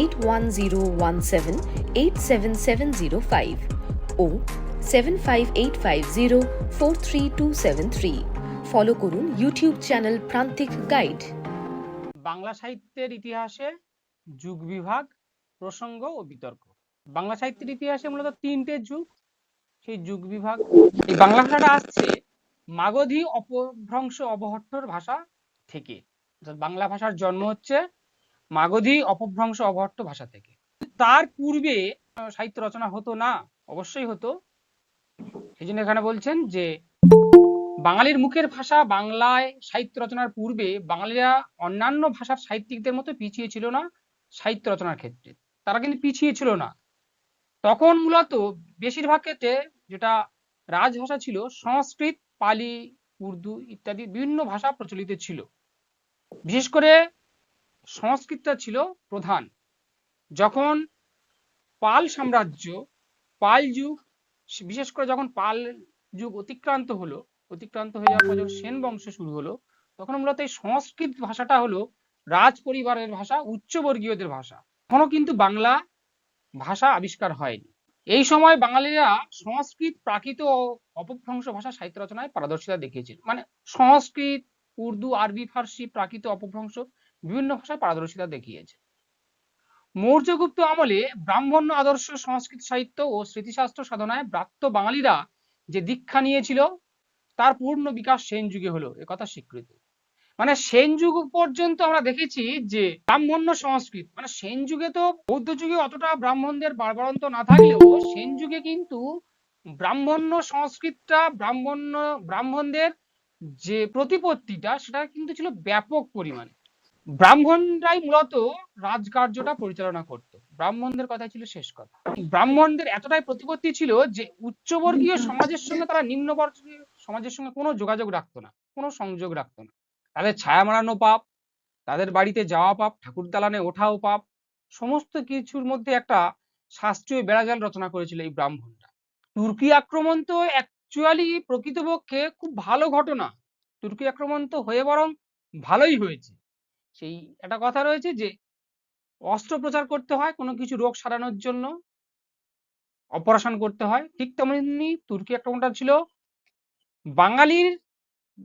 eight one zero one seven eight seven seven zero five O seven five eight five zero four three two seven three follow করুন YouTube channel Prantik guide Bangla সাহিত্যের ইতিহাসে যুগ বিভাগ, প্রসঙ্গ ও বিতর্ক। বাংলা সাহিত্যের ইতিহাসে মূলত তিনটে যুগ। সেই যুগ বিভাগ, এই বাংলা ভাষাটা আসছে মাগধী অপভ্রংশ অবহট্টর ভাষা থেকে। বাংলা ভাষার জন্ম হচ্ছে মাগধী অপভ্রংশ অবহট্ট ভাষা থেকে। তার পূর্বে সাহিত্য রচনা হতো না, অবশ্যই হতো। সেই জন্য এখানে বলছেন যে, বাঙালির মুখের ভাষা বাংলায় সাহিত্য রচনার পূর্বে বাঙালিরা অন্যান্য ভাষার সাহিত্যিকদের মতো পিছিয়ে ছিল না সাহিত্য রচনার ক্ষেত্রে। তারা কিন্তু পিছিয়ে ছিল না। তখন মূলত বেশিরভাগ ক্ষেত্রে যেটা রাজভাষা ছিল, সংস্কৃত, পালি, উর্দু ইত্যাদি বিভিন্ন ভাষা প্রচলিত ছিল। বিশেষ করে সংস্কৃতটা ছিল প্রধান। যখন পাল সাম্রাজ্য, পাল যুগ, বিশেষ করে যখন পাল যুগ অতিক্রান্ত হলো, অতিক্রান্ত হয়ে যাওয়ার পর যখন সেন বংশ শুরু হলো, তখন মূলত এই সংস্কৃত ভাষাটা হলো রাজ পরিবারের ভাষা, উচ্চবর্গীয়দের ভাষা। এখনও কিন্তু বাংলা ভাষা আবিষ্কার হয়নি। এই সময় বাঙালিরা সংস্কৃত প্রাকৃত ও অপভ্রংশ ভাষা সাহিত্য রচনায় পারদর্শিতা দেখিয়েছিল। মানে সংস্কৃত, উর্দু, আরবি, ফার্সি প্রাকৃত অপভ্রংশ বিভিন্ন ভাষায় পারদর্শিতা দেখিয়েছে। মৌর্যগুপ্ত আমলে ব্রাহ্মণ্য আদর্শ সংস্কৃত সাহিত্য ও স্মৃতিশাস্ত্র সাধনায় ব্রাত্য বাঙালিরা যে দীক্ষা নিয়েছিল, তার পূর্ণ বিকাশ সেন যুগে হলো একথা স্বীকৃত। মানে সেন যুগ পর্যন্ত আমরা দেখেছি যে ব্রাহ্মণ্য সংস্কৃত মানে সেন যুগে তো বৌদ্ধ যুগে অতটা ব্রাহ্মণদের বাড়বাড়ন্ত না থাকলেও সেন যুগে কিন্তু ব্রাহ্মণ্য সংস্কৃতটা, ব্রাহ্মণ্য, ব্রাহ্মণদের যে প্রতিপত্তিটা, সেটা কিন্তু ছিল ব্যাপক পরিমাণে। ব্রাহ্মণরাই মূলত রাজকার্যটা পরিচালনা করত। ব্রাহ্মণদের কথাই ছিল শেষ কথা। ব্রাহ্মণদের এতটাই প্রতিপত্তি ছিল যে উচ্চবর্গীয় সমাজের সঙ্গে তারা নিম্নবর্গীয় সমাজের সঙ্গে কোনো যোগাযোগ রাখতো না, কোনো সংযোগ রাখতো না। তাদের ছায়া মারানো পাপ, তাদের বাড়িতে যাওয়া পাপ, ঠাকুর দালানে ওঠাও পাপ, সমস্ত কিছুর মধ্যে একটা শাস্ত্রীয় বেড়াজাল রচনা করেছিল এই ব্রাহ্মণরা। তুর্কি আক্রমণ তো অ্যাকচুয়ালি প্রকৃতপক্ষে খুব ভালো ঘটনা। তুর্কি আক্রমণ তো হয়ে বরং ভালোই হয়েছে। সেই একটা কথা রয়েছে যে অস্ত্র প্রচার করতে হয়, কোনো কিছু রোগ সারানোর জন্য। অপারেশন করতে হয়। ঠিক তেমনি তুর্কি আক্রমণটা ছিল বাঙালির,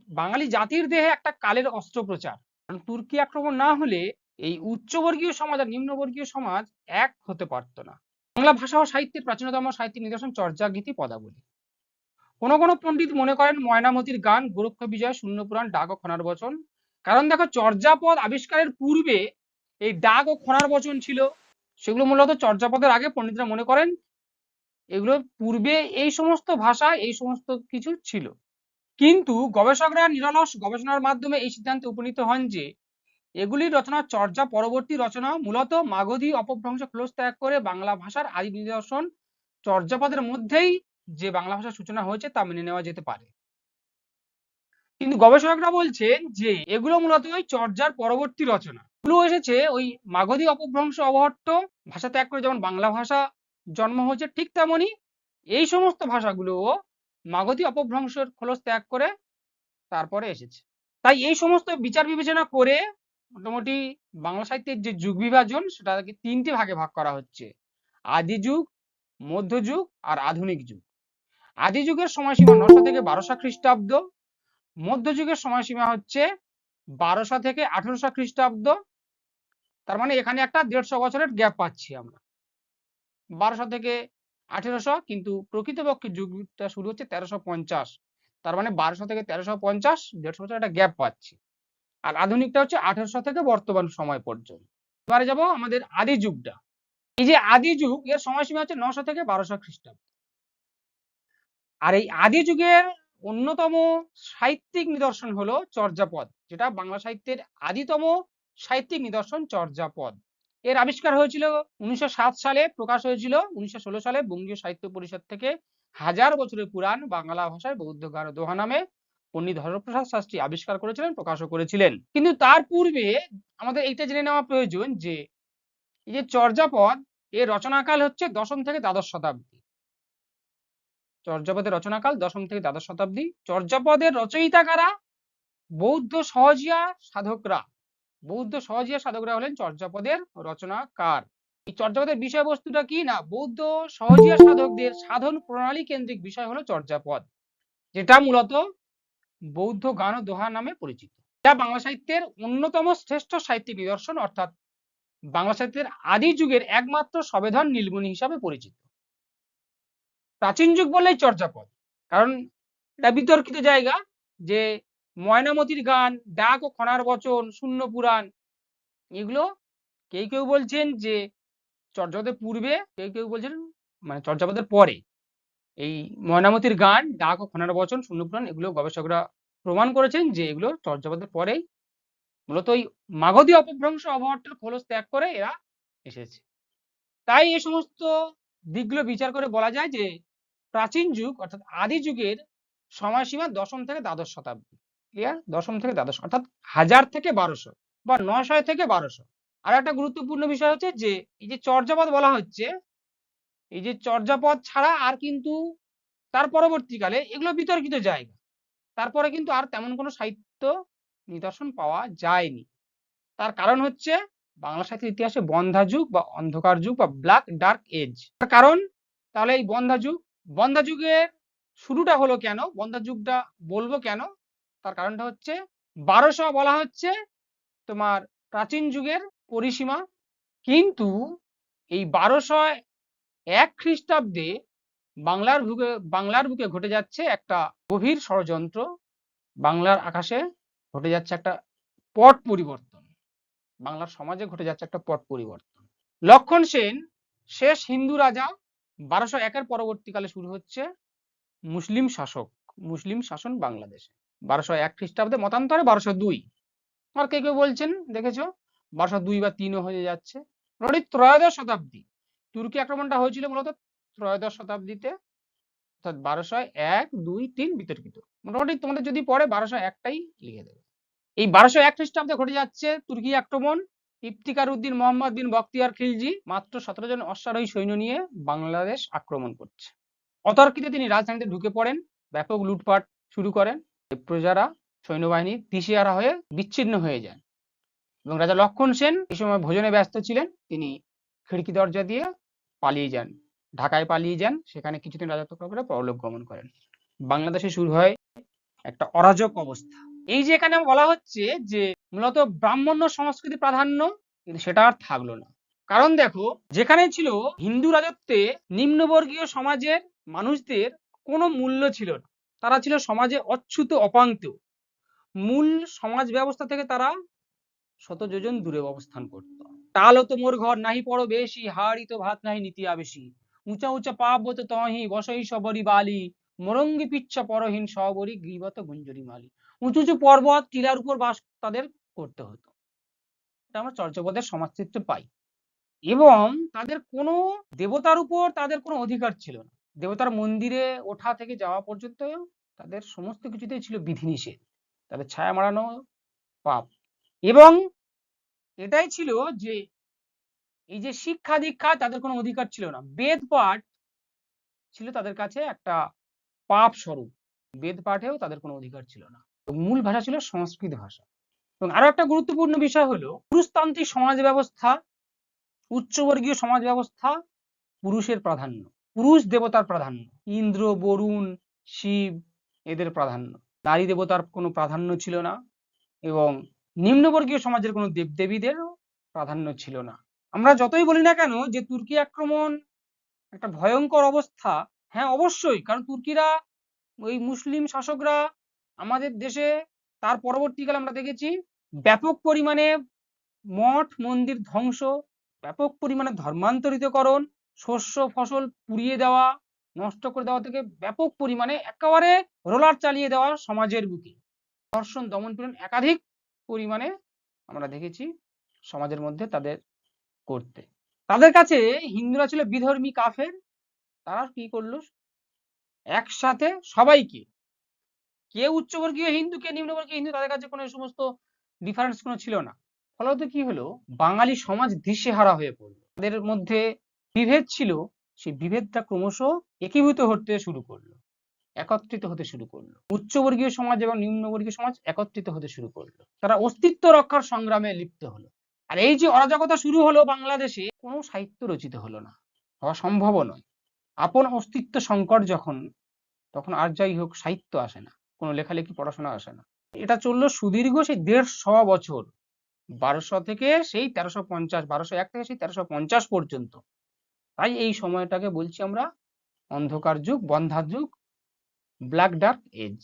বাঙালি জাতির দেহে একটা কালের অস্ত্রোপচার। কারণ তুর্কি আক্রমণ না হলে এই উচ্চবর্গীয় সমাজ আর নিম্নবর্গীয় সমাজ এক হতে পারতো না। বাংলা ভাষা ও সাহিত্যের প্রাচীনতম সাহিত্যিক নিদর্শন চর্যাগীতি পদাবলী। কোন কোন পণ্ডিত মনে করেন ময়নামতির গান গোরক্ষ বিজয় শূন্য পুরাণ ডাক ও খনার বচন কারণ দেখো চর্যাপদ আবিষ্কারের পূর্বে এই ডাক ও খনার বচন ছিল। সেগুলো মূলত চর্যাপদের আগে পণ্ডিতরা মনে করেন, এগুলো পূর্বে এই সমস্ত ভাষা, এই সমস্ত কিছু ছিল। কিন্তু গবেষকরা নিরলস গবেষণার মাধ্যমে এই সিদ্ধান্তে উপনীত হন যে, এগুলির রচনা চর্যা পরবর্তী রচনা, মূলত মাগধী অপভ্রংশ ক্লোজ ত্যাগ করে বাংলা ভাষার আদি নিদর্শন চর্যাপদের মধ্যেই যে বাংলা ভাষার সূচনা হয়েছে তা মেনে নেওয়া যেতে পারে। কিন্তু গবেষকরা বলছেন যে এগুলো মূলত ওই চর্যার পরবর্তী রচনা। এগুলো এসেছে ওই মাগধী অপভ্রংশ অবহট্ট ভাষা ত্যাগ করে যেমন বাংলা ভাষা জন্ম হয়েছে ঠিক তেমনই এই সমস্ত ভাষাগুলোও মাগধী অপভ্রংশের খোলস ত্যাগ করে তারপরে এসেছে। তাই এই সমস্ত বিচার বিবেচনা করে মোটামুটি বাংলা সাহিত্যের যে যুগ বিভাজন সেটাকে তিনটি ভাগে ভাগ করা হচ্ছে। আদি যুগ মধ্যযুগ আর আধুনিক যুগ। আদি যুগের সময়সীমা নশো থেকে বারোশো খ্রিস্টাব্দ মধ্যযুগের সময়সীমা হচ্ছে বারোশো থেকে আঠেরোশো খ্রিস্টাব্দ। তার মানে এখানে একটা দেড়শো বছরের গ্যাপ পাচ্ছি আমরা। বারোশো থেকে আঠেরোশো কিন্তু প্রকৃতপক্ষে যুগটা শুরু হচ্ছে তেরোশো পঞ্চাশ। তার মানে বারোশো থেকে তেরোশো পঞ্চাশ, দেড়শো বছর একটা গ্যাপ পাচ্ছি। আর আধুনিকটা হচ্ছে আঠেরোশো থেকে বর্তমান সময় পর্যন্ত। এবারে যাব আমাদের আদি যুগটা। এই যে আদি যুগ, এর সময়সীমা হচ্ছে নশো থেকে বারোশো খ্রিস্টাব্দ। আর এই আদি যুগের অন্যতম সাহিত্যিক নিদর্শন হলো চর্যাপদ, যেটা বাংলা সাহিত্যের আদিতম সাহিত্যিক নিদর্শন চর্যাপদ। এর আবিষ্কার হয়েছিল উনিশশো সাত সালে, প্রকাশ হয়েছিল উনিশশো ষোলো সালে বঙ্গীয় সাহিত্য পরিষদ থেকে হাজার বছরের পুরাণ বাংলা ভাষায় বৌদ্ধ ও দোহা নামে পণ্ডিত হরপ্রসাদ শাস্ত্রী আবিষ্কার করেছিলেন, প্রকাশও করেছিলেন। কিন্তু তার পূর্বে আমাদের এইটা জেনে নেওয়া প্রয়োজন যে, এই যে চর্যাপদ, এর রচনাকাল হচ্ছে দশম থেকে দ্বাদশ শতাব্দী। চর্যাপদের রচনাকাল দশম থেকে দ্বাদশ শতাব্দী। চর্যাপদের রচয়িতা কারা? বৌদ্ধ সহজিয়া সাধকরা। বৌদ্ধ সহজিয়া সাধকরা হলেন চর্যাপদের রচনাকার। এই চর্যাপদের বিষয়বস্তুটা কি? না, বৌদ্ধ সহজিয়া সাধকদের সাধন প্রণালী কেন্দ্রিক বিষয় হলো চর্যাপদ, যেটা মূলত বৌদ্ধ গান ও দোহা নামে পরিচিত। যা বাংলা সাহিত্যের অন্যতম শ্রেষ্ঠ সাহিত্যিক নিদর্শন, অর্থাৎ বাংলা সাহিত্যের আদি যুগের একমাত্র সবেধন নীলমণি হিসাবে পরিচিত। প্রাচীন যুগ বললেই চর্যাপদ। কারণ এটা বিতর্কিত জায়গা যে ময়নামতির গান, ডাক ও খনার বচন, শূন্য পুরাণ এগুলো কেউ কেউ বলছেন যে চর্যাপদের পূর্বে, কেউ কেউ বলছেন মানে চর্যাপদের পরে। এই ময়নামতির গান, ডাক ও খনার বচন, শূন্য পুরাণ এগুলো গবেষকরা প্রমাণ করেছেন যে এগুলো চর্যাপদের পরেই মূলত ওই মাগধী অপভ্রংশ অবহট্টের খোলস ত্যাগ করে এরা এসেছে। তাই এই সমস্ত দিকগুলো বিচার করে বলা যায় যে প্রাচীন যুগ অর্থাৎ আদি যুগের সময়সীমা দশম থেকে দ্বাদশ শতাব্দী। ক্লিয়ার দশম থেকে দ্বাদশ, অর্থাৎ হাজার থেকে বারোশো বা নশয় থেকে বারোশো। আর একটা গুরুত্বপূর্ণ বিষয় হচ্ছে যে, এই যে চর্যাপদ বলা হচ্ছে, এই যে চর্যাপদ ছাড়া আর কিন্তু তার পরবর্তীকালে এগুলো বিতর্কিত জায়গা। তারপরে কিন্তু আর তেমন কোনো সাহিত্য নিদর্শন পাওয়া যায়নি। তার কারণ হচ্ছে বাংলা সাহিত্যের ইতিহাসে বন্ধা যুগ বা অন্ধকার যুগ বা ব্ল্যাক ডার্ক এজ তার কারণ? তাহলে এই বন্ধা যুগ বন্ধা যুগের শুরুটা হলো কেন? বন্ধা যুগটা বলব কেন? তার কারণটা হচ্ছে বারোশো বলা হচ্ছে তোমার প্রাচীন যুগের পরিসীমা। কিন্তু এই বারোশো এক খ্রিস্টাব্দে বাংলার বুকে বাংলার বুকে ঘটে যাচ্ছে একটা গভীর ষড়যন্ত্র। বাংলার আকাশে ঘটে যাচ্ছে একটা পট পরিবর্তন। বাংলার সমাজে ঘটে যাচ্ছে একটা পট পরিবর্তন। লক্ষণ সেন, শেষ হিন্দু রাজা বারোশো একের পরবর্তীকালে শুরু হচ্ছে মুসলিম শাসক, মুসলিম শাসন বাংলাদেশে। বারোশো এক খ্রিস্টাব্দে মতান্তরে বারোশো দুই। আর কেউ কেউ বলছেন? দেখেছ? বারোশো দুই বা তিনও হয়ে যাচ্ছে। মোটামুটি ত্রয়োদশ শতাব্দী। তুর্কি আক্রমণটা হয়েছিল মূলত ত্রয়োদশ শতাব্দীতে। অর্থাৎ বারোশো এক, দুই, তিন বিতর্কিত। মোটামুটি তোমাদের যদি পড়ে বারোশো একটাই লিখে দেবে। এই বারোশো এক খ্রিস্টাব্দে ঘটে যাচ্ছে তুর্কি আক্রমণ। ইফতিকার উদ্দিন মোহাম্মদ বিন বক্তিয়ার খিলজি মাত্র সতেরো জন অশ্বারোহী সৈন্য নিয়ে বাংলাদেশ আক্রমণ করছে। অতর্কিতে তিনি রাজধানীতে ঢুকে পড়েন, ব্যাপক লুটপাট শুরু করেন। প্রজারা সৈন্যবাহিনী দিশেহারা হয়ে বিচ্ছিন্ন হয়ে যান এবং রাজা লক্ষণ সেন এই সময় ভোজনে ব্যস্ত ছিলেন। তিনি খিড়কি দরজা দিয়ে পালিয়ে যান, ঢাকায় পালিয়ে যান। সেখানে কিছুদিন রাজত্ব পরে পরলোক গমন করেন। বাংলাদেশে শুরু হয় একটা অরাজক অবস্থা। এই যে এখানে বলা হচ্ছে যে মূলত ব্রাহ্মণ্য সংস্কৃতি প্রাধান্য কিন্তু সেটা আর থাকল না। কারণ দেখো, যেখানে ছিল হিন্দু রাজত্বে নিম্নবর্গীয় সমাজের মানুষদের কোনো মূল্য ছিল না। তারা ছিল সমাজে অচ্যুত অপাঙ্ক্ত মূল সমাজ ব্যবস্থা থেকে তারা শত যোজন দূরে অবস্থান করত। তো মোর ঘর নাহি পড়ো বেশি হাড়ি তো ভাত নাহি নীতি আবেশি। উঁচা উঁচা পাপ পাবত তহি বসই সবরি বালি। মরঙ্গি পিচ্ছা পরহীন সবরি গ্রীবত গুঞ্জরি মালি। উঁচু উঁচু পর্বত, টিলার উপর বাস তাদের করতে হতো। এটা আমরা চর্যাপদের সমাজচিত্র পাই। এবং তাদের কোনো দেবতার উপর তাদের কোনো অধিকার ছিল না। দেবতার মন্দিরে ওঠা থেকে যাওয়া পর্যন্ত তাদের সমস্ত কিছুতেই ছিল বিধিনিষেধ। তাদের ছায়া মারানো পাপ। এবং এটাই ছিল যে, এই যে শিক্ষা দীক্ষা তাদের কোনো অধিকার ছিল না। বেদ পাঠ ছিল তাদের কাছে একটা পাপ স্বরূপ। বেদ পাঠেও তাদের কোনো অধিকার ছিল না। মূল ভাষা ছিল সংস্কৃত ভাষা। এবং আরও একটা গুরুত্বপূর্ণ বিষয় হলো, পুরুষতান্ত্রিক সমাজ ব্যবস্থা, উচ্চবর্গীয় সমাজ ব্যবস্থা পুরুষের প্রাধান্য, পুরুষ দেবতার প্রাধান্য, ইন্দ্র, বরুণ, শিব এদের প্রাধান্য। নারী দেবতার কোনো প্রাধান্য ছিল না এবং নিম্নবর্গীয় সমাজের কোনো দেবদেবীদেরও প্রাধান্য ছিল না। আমরা যতই বলি না কেন যে তুর্কি আক্রমণ একটা ভয়ঙ্কর অবস্থা হ্যাঁ অবশ্যই, কারণ তুর্কিরা, ওই মুসলিম শাসকরা আমাদের দেশে তার পরবর্তীকালে আমরা দেখেছি ব্যাপক পরিমাণে মঠ, মন্দির ধ্বংস, ব্যাপক পরিমাণে ধর্মান্তরিতকরণ, শস্য, ফসল পুড়িয়ে দেওয়া, নষ্ট করে দেওয়া থেকে ব্যাপক পরিমাণে একেবারে রোলার চালিয়ে দেওয়া সমাজের বুকে। ধর্ষণ, দমন পীড়ন একাধিক পরিমাণে আমরা দেখেছি সমাজের মধ্যে তাদের করতে। তাদের কাছে হিন্দুরা ছিল বিধর্মী কাফের, তারা কি করল? একসাথে সবাইকে কে উচ্চবর্গীয় হিন্দু, কে নিম্নবর্গীয় হিন্দু, তাদের কাছে কোনো সমস্ত ডিফারেন্স কোনো ছিল না। ফলত কি হলো? বাঙালি সমাজ দিশেহারা হয়ে পড়ল। তাদের মধ্যে বিভেদ ছিল, সেই বিভেদটা ক্রমশ একীভূত হতে শুরু করল, একত্রিত হতে শুরু করল। উচ্চবর্গীয় সমাজ এবং নিম্নবর্গীয় সমাজ একত্রিত হতে শুরু করল। তারা অস্তিত্ব রক্ষার সংগ্রামে লিপ্ত হলো। আর এই যে অরাজকতা শুরু হলো বাংলাদেশে, কোনো সাহিত্য রচিত হলো না, হওয়া সম্ভব নয়। আপন অস্তিত্ব সংকট যখন, তখন আর যাই হোক সাহিত্য আসে না। কোনো লেখালেখি পড়াশোনা আসে না। এটা চলল সুদীর্ঘ সেই দেড়শো বছর। বারোশো থেকে সেই তেরোশো পঞ্চাশ, বারোশো এক থেকে সেই তেরোশো পঞ্চাশ পর্যন্ত। তাই এই সময়টাকে বলছি আমরা অন্ধকার যুগ, বন্ধার যুগ ব্ল্যাক ডার্ক এজ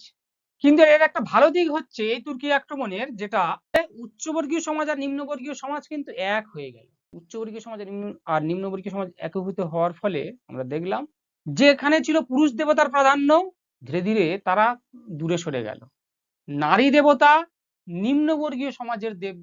কিন্তু এর একটা ভালো দিক হচ্ছে এই তুর্কি আক্রমণের, যেটা উচ্চবর্গীয় সমাজ আর নিম্নবর্গীয় সমাজ কিন্তু এক হয়ে গেল। উচ্চবর্গীয় সমাজ আর নিম্ন- আর নিম্নবর্গীয় সমাজ একীভূত হওয়ার ফলে আমরা দেখলাম, যেখানে ছিল পুরুষ দেবতার প্রাধান্য ধীরে ধীরে তারা দূরে সরে গেল। নারী দেবতা, নিম্নবর্গীয় সমাজের দেব,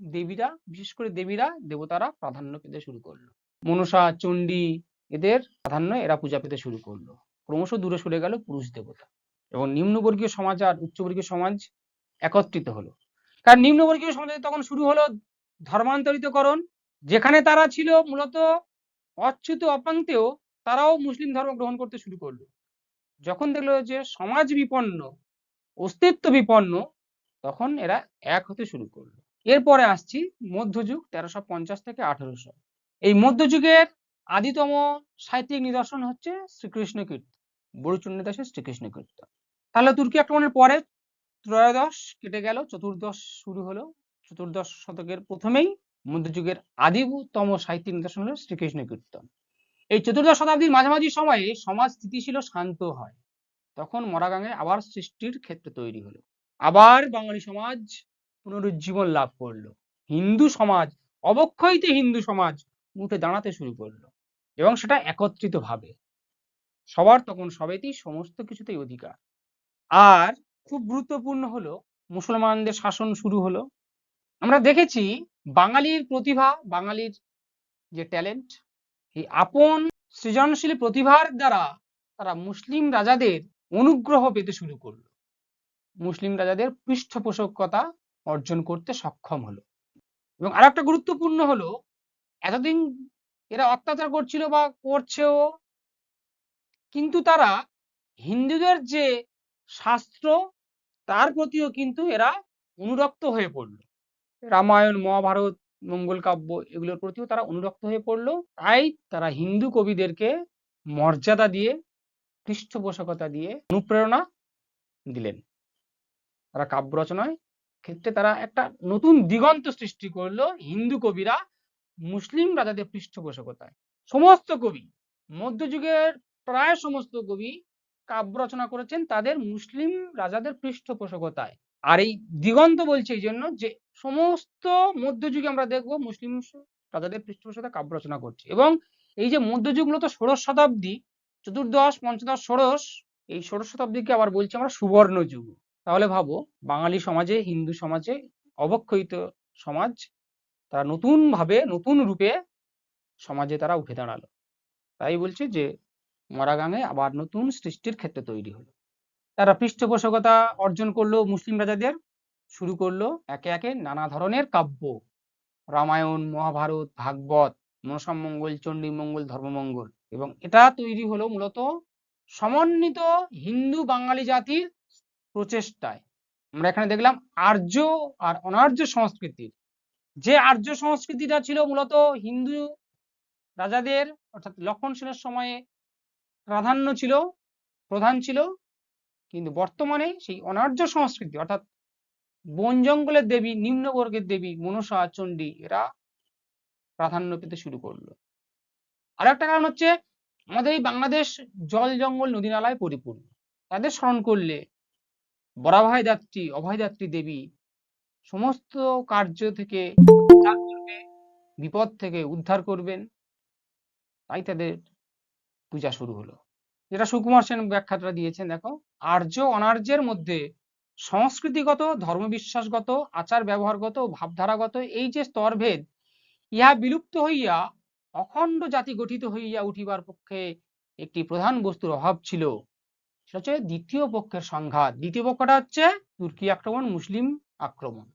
দেবীরা, বিশেষ করে দেবীরা, দেবতারা প্রাধান্য পেতে শুরু করল। মনসা, চণ্ডী এদের প্রাধান্য এরা পূজা পেতে শুরু করল। ক্রমশ দূরে সরে গেল পুরুষ দেবতা এবং নিম্নবর্গীয় সমাজ আর উচ্চবর্গীয় সমাজ একত্রিত হলো। কারণ নিম্নবর্গীয় সমাজে তখন শুরু হলো ধর্মান্তরিতকরণ। যেখানে তারা ছিল মূলত অচ্যুত অপান্তেও তারাও মুসলিম ধর্ম গ্রহণ করতে শুরু করল। যখন দেখল যে সমাজ বিপন্ন, অস্তিত্ব বিপন্ন, তখন এরা এক হতে শুরু করল। এরপরে আসছি মধ্যযুগ তেরোশো পঞ্চাশ থেকে আঠারোশো। এই মধ্যযুগের আদিতম সাহিত্যিক নিদর্শন হচ্ছে শ্রীকৃষ্ণ কীর্তন বড়ুচন্ডী দাসের শ্রীকৃষ্ণ কীর্তন। তাহলে তুর্কি আক্রমণের পরে ত্রয়োদশ কেটে গেল, চতুর্দশ শুরু হলো, চতুর্দশ শতকের প্রথমেই মধ্যযুগের আদিতম সাহিত্যিক নিদর্শন হলো শ্রীকৃষ্ণ কীর্তন। এই চতুর্দশ শতাব্দীর মাঝামাঝি সময়ে সমাজ স্থিতিশীল শান্ত হয়। তখন মরাগাঙে আবার সৃষ্টির ক্ষেত্র তৈরি হলো। আবার বাঙালি সমাজ পুনরুজ্জীবন লাভ করল। হিন্দু সমাজ, অবক্ষয়িত হিন্দু সমাজ উঠে দাঁড়াতে শুরু করল এবং সেটা একত্রিত ভাবে সবার তখন সবেতেই সমস্ত কিছুতেই অধিকার। আর খুব গুরুত্বপূর্ণ হলো, মুসলমানদের শাসন শুরু হলো। আমরা দেখেছি বাঙালির প্রতিভা, বাঙালির যে ট্যালেন্ট এই আপন সৃজনশীল প্রতিভার দ্বারা তারা মুসলিম রাজাদের অনুগ্রহ পেতে শুরু করল। মুসলিম রাজাদের পৃষ্ঠপোষকতা অর্জন করতে সক্ষম হলো। এবং আরেকটা গুরুত্বপূর্ণ হলো, এতদিন এরা অত্যাচার করছিল বা করছেও, কিন্তু তারা হিন্দুদের যে শাস্ত্র, তার প্রতিও কিন্তু এরা অনুরক্ত হয়ে পড়ল। রামায়ণ, মহাভারত মঙ্গল কাব্য এগুলোর প্রতিও তারা অনুরক্ত হয়ে পড়ল। তাই তারা হিন্দু কবিদেরকে মর্যাদা দিয়ে, পৃষ্ঠপোষকতা দিয়ে অনুপ্রেরণা দিলেন। তারা কাব্য রচনায় ক্ষেত্রে তারা একটা নতুন দিগন্ত সৃষ্টি করল হিন্দু কবিরা মুসলিম রাজাদের পৃষ্ঠপোষকতায়। সমস্ত কবি, মধ্যযুগের প্রায় সমস্ত কবি কাব্য রচনা করেছেন তাদের মুসলিম রাজাদের পৃষ্ঠপোষকতায়। আর এই দিগন্ত বলছে এই জন্য যে, সমস্ত মধ্যযুগে আমরা দেখব মুসলিম রাজাদের পৃষ্ঠপোষকতা কাব্য রচনা করছে। এবং এই যে মধ্যযুগ মূলত ষোড়শ শতাব্দী, চতুর্দশ, পঞ্চদশ, ষোড়শ, এই ষোড়শ শতাব্দীকে আবার বলছি আমরা সুবর্ণ যুগ তাহলে ভাবো, বাঙালি সমাজে, হিন্দু সমাজে অবক্ষয়িত সমাজ, তারা নতুন ভাবে নতুন রূপে সমাজে তারা উঠে দাঁড়াল। তাই বলছে যে, মরাগাঙে আবার নতুন সৃষ্টির ক্ষেত্রে তৈরি হলো। তারা পৃষ্ঠপোষকতা অর্জন করল মুসলিম রাজাদের, শুরু করল একে একে নানা ধরনের কাব্য। রামায়ণ, মহাভারত, ভাগবত, মনসামঙ্গল চণ্ডী মঙ্গল ধর্মমঙ্গল এবং এটা তৈরি হলো মূলত সমন্বিত হিন্দু বাঙালি জাতির প্রচেষ্টায়। আমরা এখানে দেখলাম আর্য আর অনার্য সংস্কৃতির। যে আর্য সংস্কৃতিটা ছিল মূলত হিন্দু রাজাদের, অর্থাৎ লক্ষণ সেনের সময়ে প্রাধান্য ছিল, প্রধান ছিল কিন্তু বর্তমানে সেই অনার্য সংস্কৃতি অর্থাৎ বন জঙ্গলের দেবী, নিম্নবর্গের দেবী, মনসা, চণ্ডী এরা প্রাধান্য পেতে শুরু করল। আর একটা কারণ হচ্ছে আমাদের এই বাংলাদেশ জল জঙ্গল নদী নালায় পরিপূর্ণ। তাদের স্মরণ করলে দাত্রী অভয় দাত্রী দেবী সমস্ত কার্য থেকে বিপদ থেকে উদ্ধার করবেন। তাই তাদের পূজা শুরু হলো। যেটা সুকুমার সেন ব্যাখ্যাটা দিয়েছেন, দেখো। আর্য অনার্যের মধ্যে সংস্কৃতিগত, ধর্মবিশ্বাসগত আচার ব্যবহারগত ভাবধারাগত এই যে স্তরভেদ, ইহা বিলুপ্ত হইয়া অখণ্ড জাতি গঠিত হইয়া উঠিবার পক্ষে একটি প্রধান বস্তুর অভাব ছিল। সেটা হচ্ছে দ্বিতীয় পক্ষের সংঘাত। দ্বিতীয় পক্ষটা হচ্ছে তুর্কি আক্রমণ, মুসলিম আক্রমণ।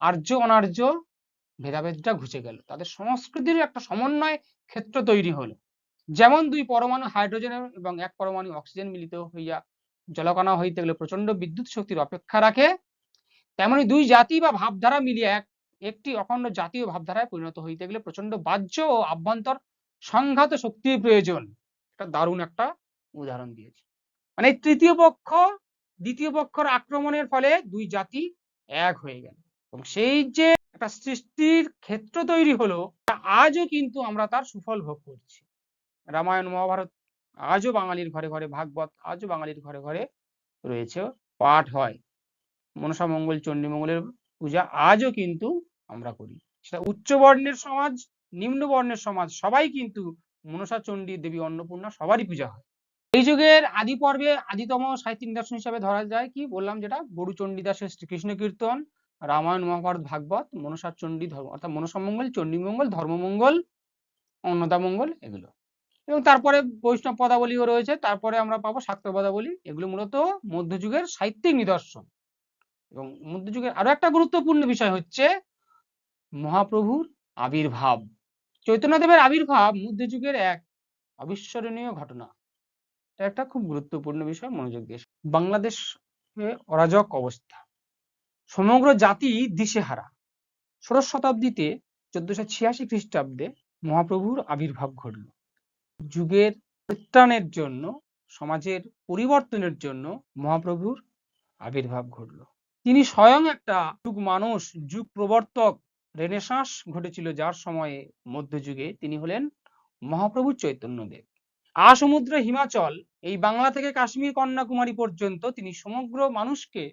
আর্য অনার্য ভেদাভেদটা ঘুচে গেল। তাদের সংস্কৃতির একটা সমন্বয় ক্ষেত্র তৈরি হলো। যেমন দুই পরমাণু হাইড্রোজেন এবং এক পরমাণু অক্সিজেন মিলিত হইয়া জলকণা হইতে গেলে প্রচণ্ড বিদ্যুৎ শক্তির অপেক্ষা রাখে, তেমনি দুই জাতি বা ভাবধারা মিলিয়ে এক, একটি অখণ্ড জাতীয় ভাবধারায় পরিণত হইতে গেলে প্রচণ্ড বাহ্য ও আভ্যন্তর সংঘাত শক্তির প্রয়োজন। এটা দারুণ একটা উদাহরণ দিয়েছে। মানে তৃতীয় পক্ষ, দ্বিতীয় পক্ষের আক্রমণের ফলে দুই জাতি এক হয়ে গেল। এবং সেই যে একটা সৃষ্টির ক্ষেত্র তৈরি হলো আজও কিন্তু আমরা তার সুফল ভোগ করছি। রামায়ণ, মহাভারত আজও বাঙালির ঘরে ঘরে ভাগবত আজও বাঙালির ঘরে ঘরে রয়েছে, পাঠ হয়। মনসা মঙ্গল, চণ্ডী মঙ্গলের পূজা আজও কিন্তু আমরা করি। সেটা উচ্চ বর্ণের সমাজ, নিম্ন বর্ণের সমাজ, সবাই কিন্তু মনসা, চণ্ডী, দেবী, অন্নপূর্ণা সবারই পূজা হয়। এই যুগের আদি পর্বে আদিতম সাহিত্যিক নিদর্শন হিসাবে ধরা যায় কি? বললাম যেটা, বড়ু চণ্ডীদাসের শ্রীকৃষ্ণ কীর্তন, রামায়ণ, মহাভারত, ভাগবত, মনসা, চণ্ডী ধর্ম, অর্থাৎ মনসা মঙ্গল, চণ্ডী মঙ্গল, ধর্মমঙ্গল, অন্নদা মঙ্গল, এগুলো। এবং তারপরে বৈষ্ণব পদাবলীও রয়েছে। তারপরে আমরা পাবো শাক্ত পদাবলী। এগুলো মূলত মধ্যযুগের সাহিত্যিক নিদর্শন। এবং মধ্যযুগের আরও একটা গুরুত্বপূর্ণ বিষয় হচ্ছে মহাপ্রভুর আবির্ভাব। চৈতন্যদেবের আবির্ভাব মধ্যযুগের এক অবিস্মরণীয় ঘটনা। এটা একটা খুব গুরুত্বপূর্ণ বিষয় মনোযোগ দিয়ে। বাংলাদেশ অরাজক অবস্থা। সমগ্র জাতি দিশেহারা। ষোড়শ শতাব্দীতে চোদ্দশো ছিয়াশি খ্রিস্টাব্দে মহাপ্রভুর আবির্ভাব ঘটল। যুগের পরিত্রাণের জন্য, সমাজের পরিবর্তনের জন্য মহাপ্রভুর আবির্ভাব ঘটল। তিনি স্বয়ং একটা যুগ মানুষ, যুগ প্রবর্তক, রেনেসাঁস ঘটেছিল যার সময়ে মধ্যযুগে তিনি হলেন মহাপ্রভু চৈতন্যদেব। আসমুদ্র হিমাচল, এই বাংলা থেকে কাশ্মীর কন্যাকুমারী পর্যন্ত তিনি সমগ্র মানুষকে,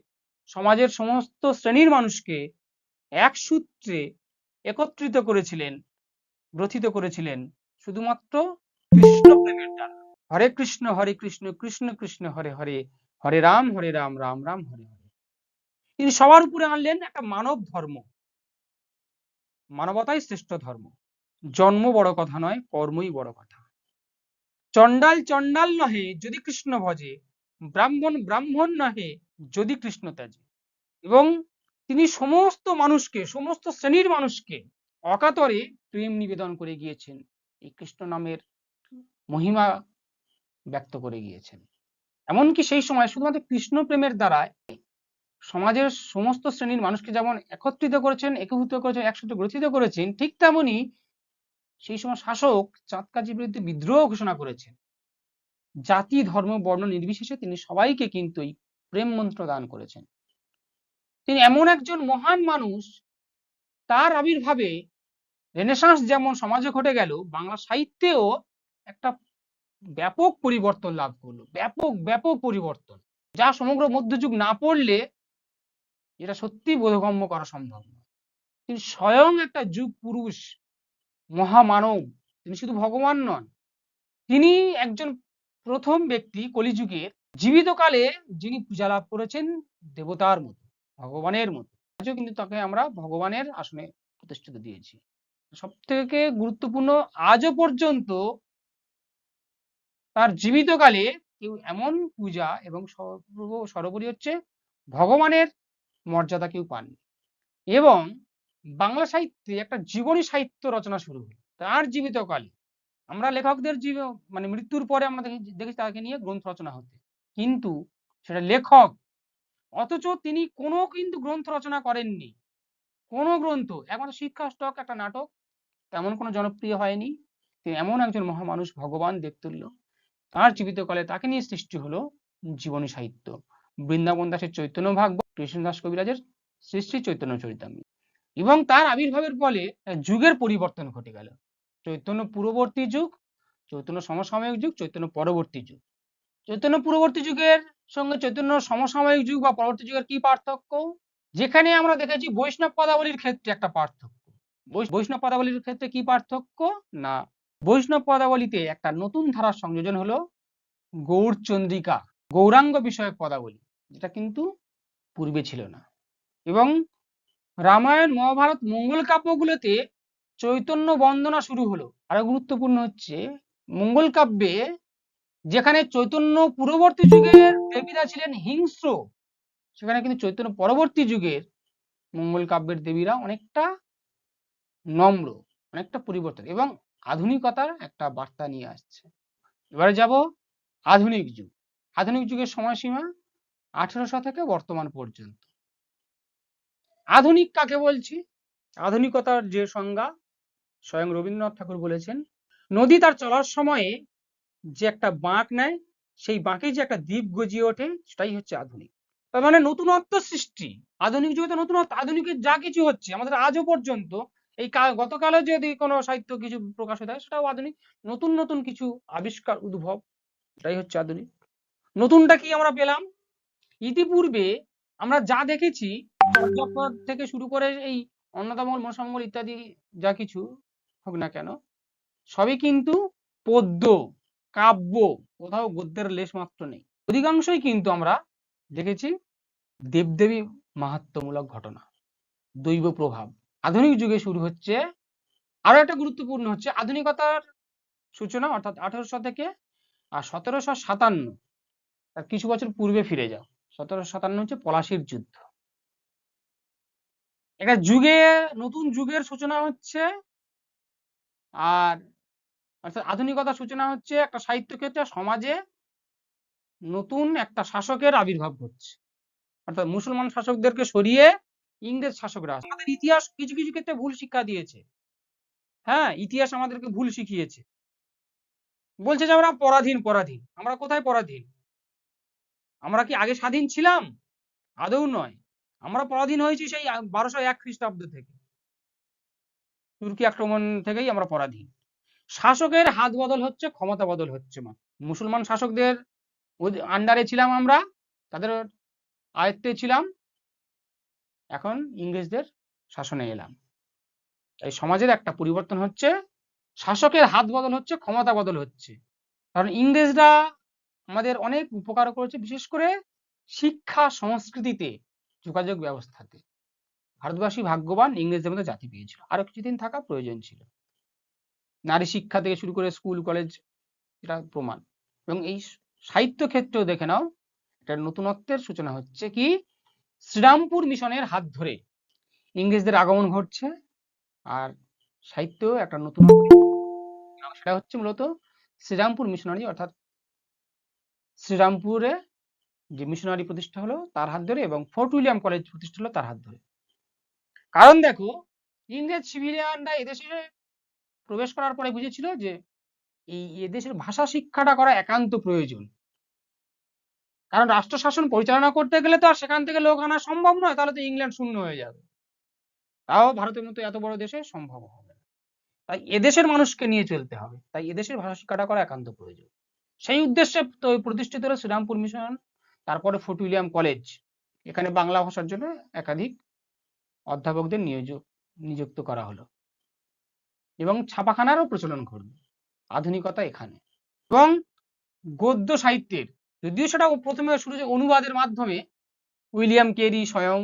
সমাজের সমস্ত শ্রেণির মানুষকে এক সূত্রে একত্রিত করেছিলেন, গ্রথিত করেছিলেন। শুধুমাত্র কৃষ্ণ প্রেমের দ্বারা হরে কৃষ্ণ হরে কৃষ্ণ কৃষ্ণ কৃষ্ণ, হরে হরে হরে রাম হরে রাম রাম রাম, হরে হরে। তিনি সবার উপরে আনলেন একটা মানব ধর্ম। মানবতাই শ্রেষ্ঠ ধর্ম। জন্ম বড় কথা নয়, কর্মই বড় কথা। চণ্ডাল চণ্ডাল নহে, যদি কৃষ্ণ ভজে। ব্রাহ্মণ ব্রাহ্মণ নহে, যদি কৃষ্ণ ত্যাজে। এবং তিনি সমস্ত মানুষকে, সমস্ত শ্রেণির মানুষকে অকাতরে প্রেম নিবেদন করে গিয়েছেন। এই কৃষ্ণ নামের মহিমা ব্যক্ত করে গিয়েছেন। এমনকি সেই সময় শুধুমাত্র কৃষ্ণ প্রেমের দ্বারায় সমাজের সমস্ত শ্রেণির মানুষকে যেমন একত্রিত করেছেন, একীভূত করেছেন, একসাথে গ্রথিত করেছেন, ঠিক তেমনি সেই সময় শাসক চাঁদকাজির বিরুদ্ধে বিদ্রোহ ঘোষণা করেছেন। জাতি, ধর্ম, বর্ণ নির্বিশেষে তিনি সবাইকে কিন্তু প্রেম মন্ত্র দান করেছেন। তিনি এমন একজন মহান মানুষ, তার আবির্ভাবে রেনেসাঁস যেমন সমাজে ঘটে গেল, বাংলা সাহিত্যেও একটা ব্যাপক পরিবর্তন লাভ করল। ব্যাপক ব্যাপক পরিবর্তন। যা সমগ্র মধ্যযুগ না পড়লে এটা সত্যি বোধগম্য করা সম্ভব নয়। তিনি স্বয়ং একটা যুগ পুরুষ, মহামানব। তিনি শুধু ভগবান নন। তিনি একজন প্রথম ব্যক্তি কলিযুগের জীবিতকালে যিনি পূজা লাভ করেছেন দেবতার মতো, ভগবানের মতো। আজও কিন্তু তাকে আমরা ভগবানের আসনে প্রতিষ্ঠিত দিয়েছি। সব থেকে গুরুত্বপূর্ণ আজও পর্যন্ত তার জীবিতকালে কেউ এমন পূজা এবং সর্ব- সর্বোপরি হচ্ছে ভগবানের মর্যাদা কেউ পাননি। এবং বাংলা সাহিত্যে একটা জীবনী সাহিত্য রচনা শুরু হলো। তার জীবিতকালে আমরা লেখকদের জীব মানে মৃত্যুর পরে আমরা দেখি তাকে নিয়ে গ্রন্থ রচনা হতে। কিন্তু সেটা লেখক, অথচ তিনি কোনো কিন্তু গ্রন্থ রচনা করেননি। কোনো গ্রন্থ, একমাত্র শিক্ষা স্টক, একটা নাটক, তেমন কোনো জনপ্রিয় হয়নি। এমন একজন মহামানুষ ভগবান দেবতুল্য তার জীবিতকালে তাকে নিয়ে সৃষ্টি হলো জীবনী সাহিত্য। বৃন্দাবন দাসের চৈতন্য ভাগবত, কৃষ্ণদাস কবিরাজের শ্রী চৈতন্য চরিতামৃত এবং তার আবির্ভাবের ফলে যুগের পরিবর্তন ঘটে গেল। চৈতন্য পূর্ববর্তী যুগ, চৈতন্য সমসাময়িক যুগ, চৈতন্য পরবর্তী যুগ। চৈতন্য পূর্ববর্তী যুগের সঙ্গে চৈতন্য সমসাময়িক যুগ বা পরবর্তী যুগের কি পার্থক্য? যেখানে আমরা দেখেছি বৈষ্ণব পদাবলীর ক্ষেত্রে একটা পার্থক্য। বৈষ্ণব পদাবলীর ক্ষেত্রে কি পার্থক্য? না। বৈষ্ণব পদাবলীতে একটা নতুন ধারার সংযোজন হলো গৌর চন্দ্রিকা গৌরাঙ্গ বিষয়ক পদাবলী, যেটা কিন্তু পূর্বে ছিল না। এবং রামায়ণ, মহাভারত, মঙ্গল কাব্যগুলোতে চৈতন্য বন্দনা শুরু হলো। আরও গুরুত্বপূর্ণ হচ্ছে, মঙ্গল কাব্যে যেখানে চৈতন্য পূর্ববর্তী যুগের দেবীরা ছিলেন হিংস্র, সেখানে কিন্তু চৈতন্য পরবর্তী যুগের মঙ্গল কাব্যের দেবীরা অনেকটা নম্র, অনেকটা পরিবর্তন। এবং আধুনিকতার একটা বার্তা নিয়ে আসছে। এবারে যাব আধুনিক যুগ। আধুনিক যুগের সময়সীমা আঠেরোশো থেকে বর্তমান পর্যন্ত। আধুনিক কাকে বলছি? আধুনিকতার যে সংজ্ঞা স্বয়ং রবীন্দ্রনাথ ঠাকুর বলেছেন, নদী তার চলার সময়ে যে একটা বাঁক নেয়, সেই বাঁকে যে একটা দ্বীপ গজিয়ে ওঠে, সেটাই হচ্ছে আধুনিক। তার মানে নতুনত্ব সৃষ্টি। আধুনিক যুগে তো নতুনত্ব, আধুনিকের যা কিছু হচ্ছে, আমাদের আজও পর্যন্ত এই গতকালে যদি কোনো সাহিত্য কিছু প্রকাশিত হয় সেটাও আধুনিক। নতুন নতুন কিছু আবিষ্কার, উদ্ভব, এটাই হচ্ছে আধুনিক। নতুনটা কি আমরা পেলাম? ইতিপূর্বে আমরা যা দেখেছি থেকে শুরু করে এই অন্নদামল মনসামঙ্গল ইত্যাদি যা কিছু হোক না কেন, সবই কিন্তু পদ্য, কাব্য, কোথাও গদ্যের লেশ মাত্র নেই। অধিকাংশই কিন্তু আমরা দেখেছি দেবদেবী মাহাত্ম্যমূলক ঘটনা দৈব প্রভাব আধুনিক যুগে শুরু হচ্ছে। আরও একটা গুরুত্বপূর্ণ হচ্ছে আধুনিকতার সূচনা, অর্থাৎ আঠারোশো থেকে আর সতেরোশো সাতান্ন। তার কিছু বছর পূর্বে ফিরে যাও। সতেরোশো সাতান্ন হচ্ছে পলাশির যুদ্ধ। একটা যুগে, নতুন যুগের সূচনা হচ্ছে, আর অর্থাৎ আধুনিকতার সূচনা হচ্ছে একটা সাহিত্য ক্ষেত্রে সমাজে নতুন একটা শাসকের আবির্ভাব হচ্ছে অর্থাৎ মুসলমান শাসকদেরকে সরিয়ে ইংরেজ শাসকরা। আমাদের ইতিহাস কিছু কিছু ক্ষেত্রে ভুল শিক্ষা দিয়েছে। হ্যাঁ ইতিহাস আমাদেরকে ভুল শিখিয়েছে। বলছে যে আমরা পরাধীন পরাধীন। আমরা কোথায় পরাধীন? আমরা কি আগে স্বাধীন ছিলাম? আদৌ নয়। আমরা পরাধীন হয়েছি সেই বারোশো এক খ্রিস্টাব্দ থেকে। তুর্কি আক্রমণ থেকেই আমরা পরাধীন। শাসকের হাত বদল হচ্ছে, ক্ষমতা বদল হচ্ছে মা মুসলমান শাসকদের আন্ডারে ছিলাম আমরা, তাদের আয়ত্তে ছিলাম। এখন ইংরেজদের শাসনে এলাম। এই সমাজের একটা পরিবর্তন হচ্ছে, শাসকের হাত বদল হচ্ছে, ক্ষমতা বদল হচ্ছে। কারণ ইংরেজরা আমাদের অনেক উপকার করেছে, বিশেষ করে শিক্ষা সংস্কৃতিতে যোগাযোগ ব্যবস্থাতে। ভারতবাসী ভাগ্যবান ইংরেজদের মধ্যে জাতি পেয়েছিল। আরও কিছুদিন থাকা প্রয়োজন ছিল। নারী শিক্ষা থেকে শুরু করে স্কুল, কলেজ, এটা প্রমাণ। এবং এই সাহিত্য ক্ষেত্রেও দেখে নাও, একটা নতুনত্বের সূচনা হচ্ছে কি? শ্রীরামপুর মিশনের হাত ধরে। ইংরেজদের আগমন ঘটছে আর সাহিত্য একটা নতুন সেটা হচ্ছে মূলত শ্রীরামপুর মিশনারি, অর্থাৎ শ্রীরামপুরে যে মিশনারি প্রতিষ্ঠা হলো তার হাত ধরে এবং ফোর্ট উইলিয়াম কলেজ প্রতিষ্ঠা হলো তার হাত ধরে। কারণ দেখো, ইংরেজ সিভিলিয়ানরা এদেশে প্রবেশ করার পরে বুঝেছিল যে এই এদেশের ভাষা শিক্ষাটা করা একান্ত প্রয়োজন। কারণ রাষ্ট্র শাসন পরিচালনা করতে গেলে তো আর সেখান থেকে লোক আনা সম্ভব নয়, তাহলে তো ইংল্যান্ড শূন্য হয়ে যাবে। তাও ভারতের মতো এত বড় দেশে সম্ভব হবে। তাই এদেশের মানুষকে নিয়ে চলতে হবে। তাই এদেশের ভাষা শিক্ষাটা করা একান্ত প্রয়োজন। সেই উদ্দেশ্যে তো প্রতিষ্ঠিত হলো শ্রীরামপুর মিশন, তারপরে ফোর্ট উইলিয়াম কলেজ। এখানে বাংলা ভাষার জন্য একাধিক অধ্যাপকদের নিয়োগ নিযুক্ত করা হলো। এবং ছাপাখানারও প্রচলন ঘটল। আধুনিকতা এখানে। এবং গদ্য সাহিত্যের যদিও সেটা প্রথমে শুরু হয়েছে অনুবাদের মাধ্যমে উইলিয়াম কেরি স্বয়ং,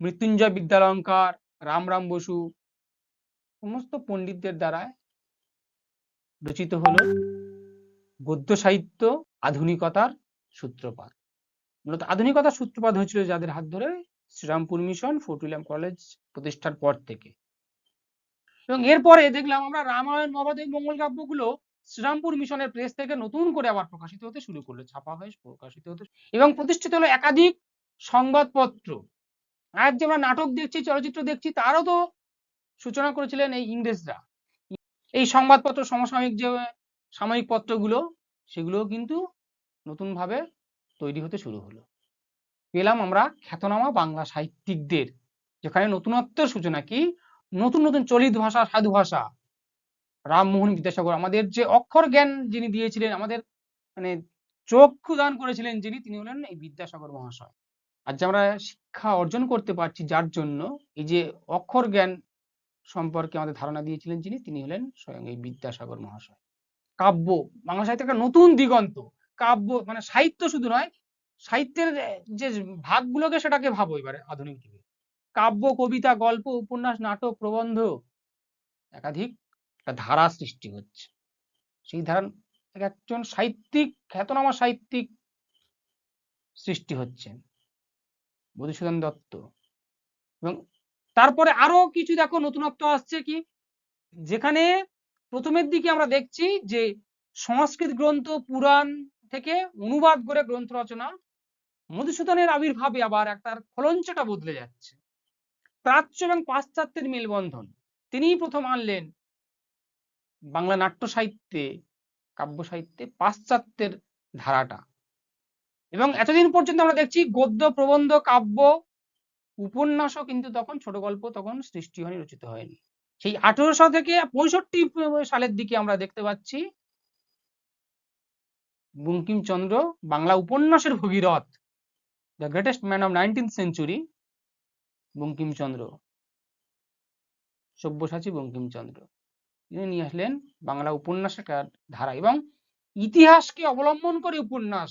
মৃত্যুঞ্জয় বিদ্যালঙ্কার, রামরাম বসু, সমস্ত পণ্ডিতদের দ্বারা রচিত হলো গদ্য সাহিত্য আধুনিকতার সূত্রপাত। মূলত আধুনিকতার সূত্রপাত হয়েছিল যাদের হাত ধরে Srirampur mission, Fort William college প্রতিষ্ঠার পর থেকে। এবং এরপরে দেখলাম আমরা রামায়ণ মহাভারত মঙ্গল কাব্যগুলো শ্রীরামপুর মিশনের প্রেস থেকে নতুন করে আবার প্রকাশিত হতে শুরু করল, ছাপা হয়ে প্রকাশিত হতে এবং প্রতিষ্ঠিত হলো একাধিক সংবাদপত্র। আর যে আমরা নাটক দেখছি, চলচ্চিত্র দেখছি, তারও তো সূচনা করেছিলেন এই ইংরেজরা। এই সংবাদপত্র, সমসাময়িক যে সাময়িক পত্রগুলো, সেগুলোও কিন্তু নতুন ভাবে তৈরি হতে শুরু হলো। পেলাম আমরা খ্যাতনামা বাংলা সাহিত্যিকদের, যেখানে নতুনত্বের সূচনা কি? নতুন নতুন চলিত ভাষা, সাধু ভাষা রামমোহন বিদ্যাসাগর, আমাদের যে অক্ষর জ্ঞান যিনি দিয়েছিলেন, আমাদের মানে চক্ষু দান করেছিলেন যিনি, তিনি হলেন এই বিদ্যাসাগর মহাশয়। যে আমরা শিক্ষা অর্জন করতে পারছি যার জন্য, এই যে অক্ষর জ্ঞান সম্পর্কে আমাদের ধারণা দিয়েছিলেন যিনি, তিনি হলেন স্বয়ং এই বিদ্যাসাগর মহাশয়। কাব্য, বাংলা সাহিত্যের একটা নতুন দিগন্ত। কাব্য মানে সাহিত্য শুধু নয়, সাহিত্যের যে ভাগগুলোকে সেটাকে ভাবো এবারে আধুনিক যুগে। কাব্য, কবিতা, গল্প, উপন্যাস, নাটক, প্রবন্ধ, একাধিক একটা ধারা সৃষ্টি হচ্ছে। সেই ধারা একজন সাহিত্যিক, খ্যাতনামা সাহিত্যিক সৃষ্টি হচ্ছেন মধুসূদন দত্ত। এবং তারপরে আরও কিছু দেখো, নতুনত্ব আসছে কি? যেখানে প্রথমের দিকে আমরা দেখছি যে সংস্কৃত গ্রন্থ, পুরাণ থেকে অনুবাদ করে গ্রন্থ রচনা মধুসূদনের আবির্ভাবে আবার একটা ফলঞ্চটা বদলে যাচ্ছে। প্রাচ্য এবং পাশ্চাত্যের মেলবন্ধন, তিনিই প্রথম আনলেন বাংলা নাট্য সাহিত্যে, কাব্য সাহিত্যে পাশ্চাত্যের ধারাটা। এবং এতদিন পর্যন্ত আমরা দেখছি গদ্য, প্রবন্ধ, কাব্য, উপন্যাসও কিন্তু তখন ছোট গল্প তখন সৃষ্টি হয়নি, রচিত হয়নি। সেই আঠেরোশো থেকে পঁয়ষট্টি সালের দিকে আমরা দেখতে পাচ্ছি বঙ্কিমচন্দ্র বাংলা উপন্যাসের Bhagirath the greatest man of nineteen century Bankimchandra, Sabyasachi Bankimchandra. তিনি নিয়ে আসলেন বাংলা উপন্যাসের ধারা এবং ইতিহাসকে অবলম্বন করে উপন্যাস।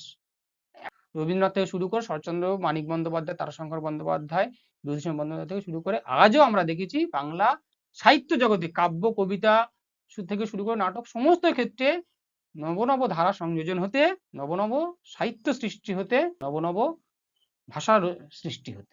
রবীন্দ্রনাথ থেকে শুরু করে শরৎচন্দ্র মানিক বন্দ্যোপাধ্যায়, তারাশঙ্কর বন্দ্যোপাধ্যায় বিভূতিভূষণ বন্দ্যোপাধ্যায় থেকে শুরু করে আজও আমরা দেখেছি বাংলা সাহিত্য জগতে কাব্য, কবিতা থেকে শুরু করে নাটক সমস্ত ক্ষেত্রে নবনব ধারা সংযোজন হতে নবনব সাহিত্য সৃষ্টি হতে নবনব ভাষার সৃষ্টি হতে।